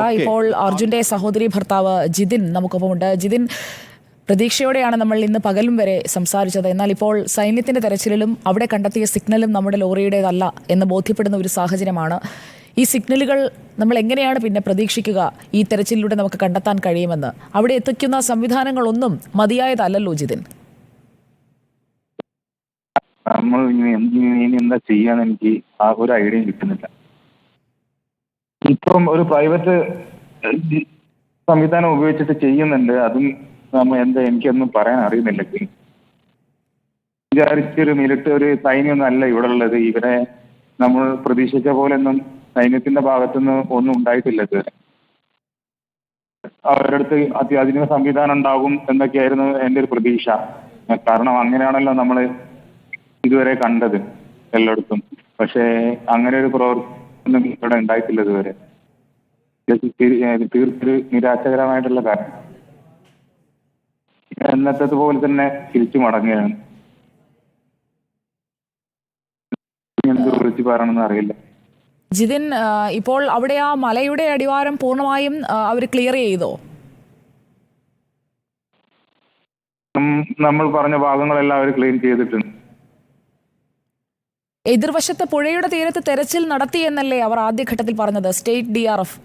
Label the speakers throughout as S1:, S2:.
S1: ഇപ്പോൾ അർജുന്റെ സഹോദരി ഭർത്താവ് ജിതിൻ നമുക്കൊപ്പമുണ്ട്. ജിതിൻ പ്രതീക്ഷയോടെയാണ് നമ്മൾ ഇന്ന് പകലും വരെ സംസാരിച്ചത്. എന്നാൽ ഇപ്പോൾ സൈന്യത്തിന്റെ തെരച്ചിലും അവിടെ കണ്ടെത്തിയ സിഗ്നലും നമ്മുടെ ലോറിയുടേതല്ല എന്ന് ബോധ്യപ്പെടുന്ന ഒരു സാഹചര്യമാണ്. ഈ സിഗ്നലുകൾ നമ്മൾ എങ്ങനെയാണ് പിന്നെ പ്രതീക്ഷിക്കുക? ഈ തെരച്ചിലൂടെ നമുക്ക് കണ്ടെത്താൻ കഴിയുമെന്ന്. അവിടെ എത്തിക്കുന്ന സംവിധാനങ്ങളൊന്നും മതിയായതല്ലല്ലോ ജിതിൻ?
S2: നമ്മൾ ഇനി എന്ത് ചെയ്യാന്ന് എനിക്ക് ആ ഒരു ഐഡിയയും കിട്ടുന്നില്ല. ഇപ്പം ഒരു പ്രൈവറ്റ് സംവിധാനം ഉപയോഗിച്ചിട്ട് ചെയ്യുന്നുണ്ട്. അതും നമ്മ എന്താ എനിക്കൊന്നും പറയാൻ അറിയുന്നില്ല. വിചാരിച്ചൊരു മിലിറ്ററി ഒരു സൈന്യമൊന്നും അല്ല ഇവിടെ ഉള്ളത് ഇവിടെ നമ്മൾ പ്രതീക്ഷിച്ച പോലെ ഒന്നും സൈന്യത്തിന്റെ ഭാഗത്തുനിന്ന് ഒന്നും ഉണ്ടായിട്ടില്ല ഇതുവരെ. അവരുടെ അടുത്ത് അത്യാധുനിക സംവിധാനം ഉണ്ടാകും എന്നൊക്കെയായിരുന്നു എന്റെ ഒരു പ്രതീക്ഷ. കാരണം അങ്ങനെയാണല്ലോ നമ്മൾ ഇതുവരെ കണ്ടത് എല്ലായിടത്തും. പക്ഷേ അങ്ങനെ ഒരു പ്രവർത്തനം ഇവിടെ ഉണ്ടായിട്ടില്ല ഇതുവരെ. ഇത് തീർത്തൊരു നിരാശകരമായിട്ടുള്ള കാര്യം. എന്നത്തതുപോലെ തന്നെ തിരിച്ചു മടങ്ങുകയാണ്. ഇനി എന്ത് വിളിച്ചു പറയണമെന്ന് അറിയില്ല.
S1: ജിതിൻ ഇപ്പോൾ അവിടെ ആ മലയുടെ അടിവാരം പൂർണമായും അവർ ക്ലിയർ ചെയ്തോ?
S2: നമ്മൾ പറഞ്ഞ ഭാഗങ്ങളെല്ലാം അവർ ക്ലീൻ ചെയ്തിട്ടുണ്ട്.
S1: എതിർവശത്ത് പുഴയുടെ തീരത്ത് തെരച്ചിൽ നടത്തി എന്നല്ലേ അവർ ആദ്യഘട്ടത്തിൽ പറഞ്ഞത്. State D R F.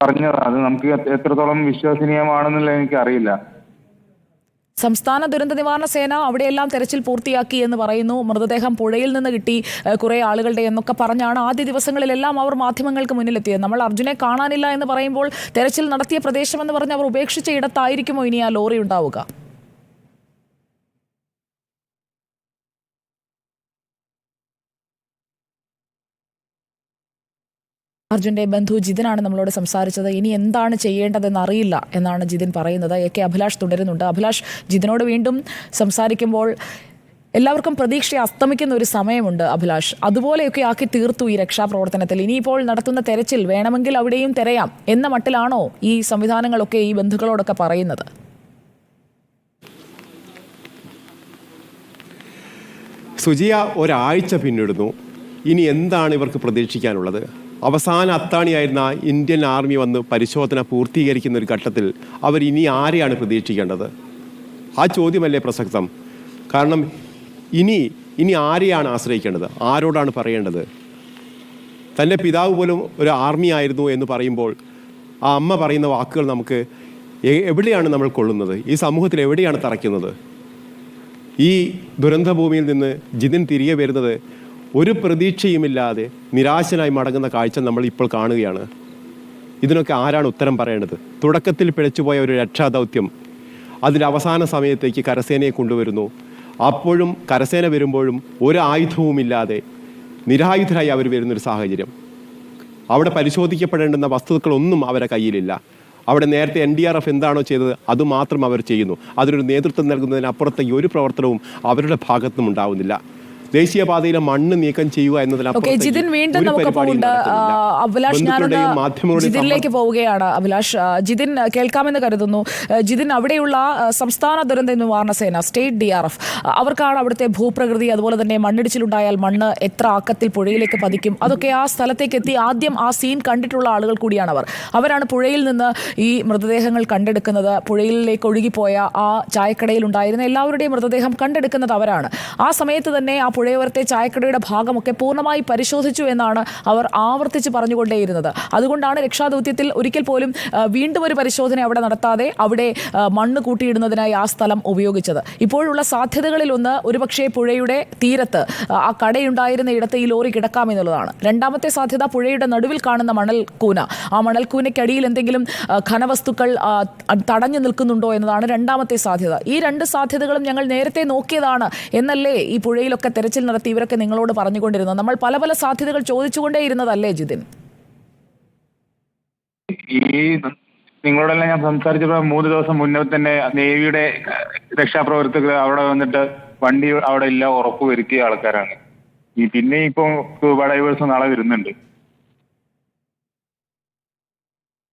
S2: പറഞ്ഞത്. അത് നമുക്ക് എത്രത്തോളം വിശ്വസനീയമാണെന്നുള്ള എനിക്ക് അറിയില്ല
S1: സംസ്ഥാന ദുരന്ത നിവാരണ സേന അവിടെയെല്ലാം തെരച്ചിൽ പൂർത്തിയാക്കി എന്ന് പറയുന്നു. മൃതദേഹം പുഴയിൽ നിന്ന് കിട്ടി കുറേ കുറെ ആളുകളുടെ എന്നൊക്കെ പറഞ്ഞാണ് ആദ്യ ദിവസങ്ങളിലെല്ലാം അവർ മാധ്യമങ്ങൾക്ക് മുന്നിലെത്തിയത്. നമ്മൾ അർജുനെ കാണാനില്ല എന്ന് പറയുമ്പോൾ തെരച്ചിൽ നടത്തിയ പ്രദേശമെന്ന് പറഞ്ഞ് അവർ ഉപേക്ഷിച്ച ഇടത്തായിരിക്കുമോ ഇനി ആ ലോറി ഉണ്ടാവുക? അർജുന്റെ ബന്ധു ജിതിനാണ് നമ്മളോട് സംസാരിച്ചത്. ഇനി എന്താണ് ചെയ്യേണ്ടതെന്ന് അറിയില്ല എന്നാണ് ജിതിൻ പറയുന്നത്. എ കെ അഭിലാഷ് തുടരുന്നുണ്ട്. അഭിലാഷ് ജിതിനോട് വീണ്ടും സംസാരിക്കുമ്പോൾ എല്ലാവർക്കും പ്രതീക്ഷ അസ്തമിക്കുന്ന ഒരു സമയമുണ്ട് അഭിലാഷ്. അതുപോലെയൊക്കെ ആക്കി തീർത്തു ഈ രക്ഷാപ്രവർത്തനത്തിൽ. ഇനിയിപ്പോൾ നടത്തുന്ന തെരച്ചിൽ വേണമെങ്കിൽ അവിടെയും തിരയാം എന്ന മട്ടിലാണോ ഈ സംവിധാനങ്ങളൊക്കെ ഈ ബന്ധുക്കളോടൊക്കെ പറയുന്നത്?
S3: സുജിയ ഒരാഴ്ച പിന്നിടുന്നു. ഇനി എന്താണ് ഇവർക്ക് പ്രതീക്ഷിക്കാനുള്ളത്? അവസാന അത്താണിയായിരുന്ന ഇന്ത്യൻ ആർമി വന്ന് പരിശോധന പൂർത്തീകരിക്കുന്ന ഒരു ഘട്ടത്തിൽ അവർ ഇനി ആരെയാണ് പ്രതീക്ഷിക്കേണ്ടത്? ആ ചോദ്യമല്ലേ പ്രസക്തം. കാരണം ഇനി ഇനി ആരെയാണ് ആശ്രയിക്കേണ്ടത്? ആരോടാണ് പറയേണ്ടത്? തന്റെ പിതാവ് പോലും ഒരു ആർമി ആയിരുന്നു എന്ന് പറയുമ്പോൾ ആ അമ്മ പറയുന്ന വാക്കുകൾ നമുക്ക് എവിടെയാണ് നമ്മൾ കൊള്ളുന്നത്? ഈ സമൂഹത്തിൽ എവിടെയാണ് തറയ്ക്കുന്നത്? ഈ ദുരന്തഭൂമിയിൽ നിന്ന് ജിതിൻ തിരികെ വരുന്നത് ഒരു പ്രതീക്ഷയുമില്ലാതെ നിരാശനായി മടങ്ങുന്ന കാഴ്ച നമ്മൾ ഇപ്പോൾ കാണുകയാണ്. ഇതിനൊക്കെ ആരാണ് ഉത്തരം പറയേണ്ടത്? തുടക്കത്തിൽ പിഴച്ചുപോയ ഒരു രക്ഷാദൗത്യം അതിന്റെ അവസാന സമയത്തേക്ക് കരസേനയെ കൊണ്ടുവരുന്നു. അപ്പോഴും കരസേന വരുമ്പോഴും ഒരു ആയുധവുമില്ലാതെ നിരായുധരായി അവർ വരുന്നൊരു സാഹചര്യം. അവിടെ പരിശോധിക്കപ്പെടേണ്ടുന്ന വസ്തുക്കളൊന്നും അവരെ കയ്യിലില്ല. അവിടെ നേരത്തെ എൻ ഡി ആർ എഫ് എന്താണോ ചെയ്തത് അതുമാത്രം അവർ ചെയ്യുന്നു. അതിനൊരു നേതൃത്വം നൽകുന്നതിനപ്പുറത്തേക്ക് ഒരു പ്രവർത്തനവും അവരുടെ ഭാഗത്തുനിന്നും ഉണ്ടാവുന്നില്ല. ദേശീയപാതയിലെ മണ്ണ് നീക്കം ചെയ്യുക
S1: എന്നതിലേക്ക് പോവുകയാണ് അഭിലാഷ്. ജിതിൻ കേൾക്കാമെന്ന് കരുതുന്നു. ജിതിൻ അവിടെയുള്ള സംസ്ഥാന ദുരന്ത നിവാരണ സേന സ്റ്റേറ്റ് ഡി ആർ എഫ് അവർക്കാണ് അവിടുത്തെ ഭൂപ്രകൃതി അതുപോലെ തന്നെ മണ്ണിടിച്ചിലുണ്ടായാൽ മണ്ണ് എത്ര ആക്കത്തിൽ പുഴയിലേക്ക് പതിക്കും? അതൊക്കെ ആ സ്ഥലത്തേക്ക് എത്തി ആദ്യം ആ സീൻ കണ്ടിട്ടുള്ള ആളുകൾ കൂടിയാണ് അവർ അവരാണ് പുഴയിൽ നിന്ന് ഈ മൃതദേഹങ്ങൾ കണ്ടെടുക്കുന്നത്. പുഴയിലേക്ക് ഒഴുകിപ്പോയ ആ ചായക്കടയിൽ ഉണ്ടായിരുന്ന എല്ലാവരുടെയും മൃതദേഹം കണ്ടെടുക്കുന്നത് അവരാണ്. ആ സമയത്ത് തന്നെ ആ പുഴയോരത്തെ ചായക്കടയുടെ ഭാഗമൊക്കെ പൂർണമായി പരിശോധിച്ചു എന്നാണ് അവർ ആവർത്തിച്ച് പറഞ്ഞുകൊണ്ടേയിരുന്നത്. അതുകൊണ്ടാണ് രക്ഷാദൗത്യത്തിൽ ഒരിക്കൽ പോലും വീണ്ടും ഒരു പരിശോധന അവിടെ നടത്താതെ അവിടെ മണ്ണ് കൂട്ടിയിടുന്നതിനായി ആ സ്ഥലം ഉപയോഗിച്ചത്. ഇപ്പോഴുള്ള സാധ്യതകളിലൊന്ന് ഒരുപക്ഷെ പുഴയുടെ തീരത്ത് ആ, കടയുണ്ടായിരുന്ന ഇടത്ത് ഈ ലോറി കിടക്കാമെന്നുള്ളതാണ് രണ്ടാമത്തെ സാധ്യത പുഴയുടെ നടുവിൽ കാണുന്ന മണൽക്കൂന. കൂന ആ മണൽക്കൂനയ്ക്കടിയിൽ എന്തെങ്കിലും ഖനവസ്തുക്കൾ തടഞ്ഞു നിൽക്കുന്നുണ്ടോ എന്നതാണ് രണ്ടാമത്തെ സാധ്യത. ഈ രണ്ട് സാധ്യതകളും ഞങ്ങൾ നേരത്തെ നോക്കിയതാണ്. എന്നല്ലേ ഈ പുഴയിലൊക്കെ തെരച്ചിൽ നടത്തി ഇവരൊക്കെ നിങ്ങളോട് പറഞ്ഞുകൊണ്ടിരുന്നത് നമ്മൾ പല പല സാധ്യതകൾ ചോദിച്ചുകൊണ്ടേയിരുന്നതല്ലേ ജിതിൻ?
S2: ഈ നിങ്ങളോടെല്ലാം ഞാൻ സംസാരിച്ചപ്പോൾ മൂന്ന് ദിവസം മുന്നേ തന്നെ നേവിയുടെ രക്ഷാപ്രവർത്തകർ അവിടെ വന്നിട്ട് വണ്ടി അവിടെ ഇല്ല ഉറപ്പ് വരുത്തിയ ആൾക്കാരാണ്. ഈ പിന്നെ ഇപ്പൊ സ്കൂബ ഡൈവേഴ്സ് നാളെ വരുന്നുണ്ട്.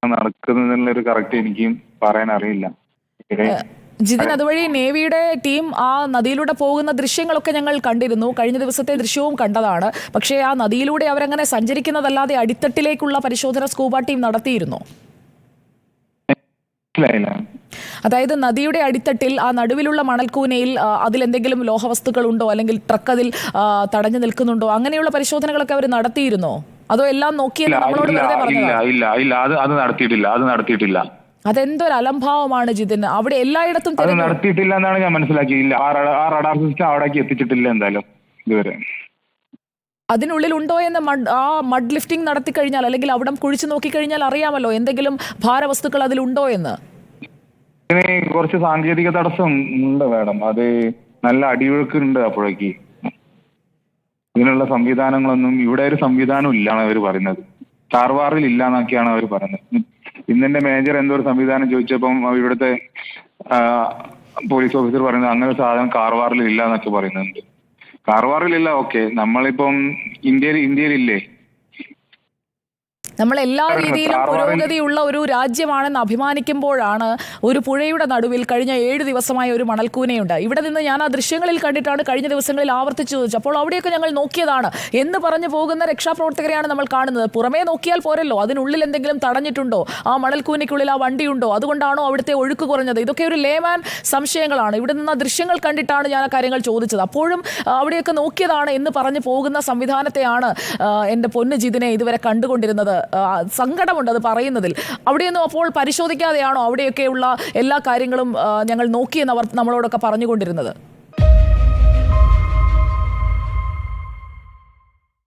S2: നടക്കുന്നതിനുള്ളൊരു കറക്റ്റ് എനിക്കും പറയാൻ അറിയില്ല.
S1: ജിതിൻ അതുവഴി നേവിയുടെ ടീം ആ നദിയിലൂടെ പോകുന്ന ദൃശ്യങ്ങളൊക്കെ ഞങ്ങൾ കണ്ടിരുന്നു. കഴിഞ്ഞ ദിവസത്തെ ദൃശ്യവും കണ്ടതാണ്. പക്ഷേ ആ നദിയിലൂടെ അവരങ്ങനെ സഞ്ചരിക്കുന്നതല്ലാതെ അടിത്തട്ടിലേക്കുള്ള പരിശോധന സ്കൂബ ടീം നടത്തിയിരുന്നു? അതായത് നദിയുടെ അടിത്തട്ടിൽ ആ നടുവിലുള്ള മണൽക്കൂനയിൽ അതിലെന്തെങ്കിലും ലോഹവസ്തുക്കൾ ഉണ്ടോ അല്ലെങ്കിൽ ട്രക്ക് അതിൽ തടഞ്ഞു നിൽക്കുന്നുണ്ടോ? അങ്ങനെയുള്ള പരിശോധനകളൊക്കെ അവർ നടത്തിയിരുന്നോ? അതോ എല്ലാം നമ്മളോട് വെറുതെ
S2: ഇല്ല ഇല്ല ഇല്ല. അത് അത് നടത്തിയിട്ടില്ല. അത് നടത്തിയിട്ടില്ല.
S1: അതെന്തൊരു അലംഭാവമാണ് ജിതിൻ അവിടെ എല്ലായിടത്തും
S2: അത് നടത്തിയിട്ടില്ല എന്നാണ് ഞാൻ മനസ്സിലാക്കിയില്ല. ആ റഡാർ സിസ്റ്റം അവിടേക്ക് എത്തിച്ചിട്ടില്ല എന്തായാലും ഇതുവരെ.
S1: അതിനുള്ളിൽ ഉണ്ടോ എന്ന് മഡ് ആ മഡ് ലിഫ്റ്റിംഗ് നടത്തി കഴിഞ്ഞാൽ അല്ലെങ്കിൽ അവിടെ കുഴിച്ചു നോക്കിക്കഴിഞ്ഞാൽ അറിയാമല്ലോ എന്തെങ്കിലും ഭാരവസ്തുക്കൾ അതിലുണ്ടോ എന്ന്.
S2: കുറച്ച് സാങ്കേതിക തടസ്സം ഉണ്ട് മാഡം. അത് നല്ല അടിയൊഴുക്കുണ്ട് അപ്പോഴേക്ക്. ഇതിനുള്ള സംവിധാനങ്ങളൊന്നും ഇവിടെ ഒരു സംവിധാനം ഇല്ലാണ് അവർ പറയുന്നത്. താർവാറിൽ ഇല്ല എന്നൊക്കെയാണ് അവർ പറയുന്നത്. ഇന്നെന്റെ മേജർ എന്തോ ഒരു സംവിധാനം ചോദിച്ചപ്പം ഇവിടുത്തെ പോലീസ് ഓഫീസർ പറയുന്നത് അങ്ങനെ സാധനം കാർവാറിൽ ഇല്ല എന്നൊക്കെ പറയുന്നുണ്ട്. കാർവാറിലില്ല ഓക്കെ നമ്മളിപ്പം ഇന്ത്യയിൽ ഇന്ത്യയിലില്ലേ?
S1: നമ്മൾ എല്ലാ രീതിയിലും പുരോഗതിയുള്ള ഒരു രാജ്യമാണെന്ന് അഭിമാനിക്കുമ്പോഴാണ് ഒരു പുഴയുടെ നടുവിൽ കഴിഞ്ഞ ഏഴ് ദിവസമായ ഒരു മണൽക്കൂനയുണ്ട്. ഇവിടെ നിന്ന് ഞാൻ ആ ദൃശ്യങ്ങളിൽ കണ്ടിട്ടാണ് കഴിഞ്ഞ ദിവസങ്ങളിൽ ആവർത്തിച്ചു ചോദിച്ചത്. അപ്പോൾ അവിടെയൊക്കെ ഞങ്ങൾ നോക്കിയതാണ്. എന്ന് പറഞ്ഞു പോകുന്ന രക്ഷാപ്രവർത്തകരെയാണ് നമ്മൾ കാണുന്നത്. പുറമേ നോക്കിയാൽ പോരല്ലോ. അതിനുള്ളിൽ എന്തെങ്കിലും തടഞ്ഞിട്ടുണ്ടോ? ആ മണൽക്കൂനയ്ക്കുള്ളിൽ ആ വണ്ടിയുണ്ടോ? അതുകൊണ്ടാണോ അവിടുത്തെ ഒഴുക്ക് കുറഞ്ഞത്? ഇതൊക്കെ ഒരു ലേമാൻ സംശയങ്ങളാണ്. ഇവിടെ നിന്ന് ആ ദൃശ്യങ്ങൾ കണ്ടിട്ടാണ് ഞാൻ ആ കാര്യങ്ങൾ ചോദിച്ചത്. അപ്പോഴും അവിടെയൊക്കെ നോക്കിയതാണ് എന്ന് പറഞ്ഞു പോകുന്ന സംവിധാനത്തെയാണ് എന്റെ എന്റെ പൊന്നു ജിതിനെ ഇതുവരെ കണ്ടുകൊണ്ടിരുന്നത്. സങ്കടമുണ്ട് അത് പറയുന്നതിൽ. അവിടെയൊന്നും അപ്പോൾ പരിശോധിക്കാതെയാണോ അവിടെയൊക്കെയുള്ള എല്ലാ കാര്യങ്ങളും ഞങ്ങൾ നോക്കിയെന്ന് അവർ നമ്മളോടൊക്കെ പറഞ്ഞുകൊണ്ടിരുന്നത്?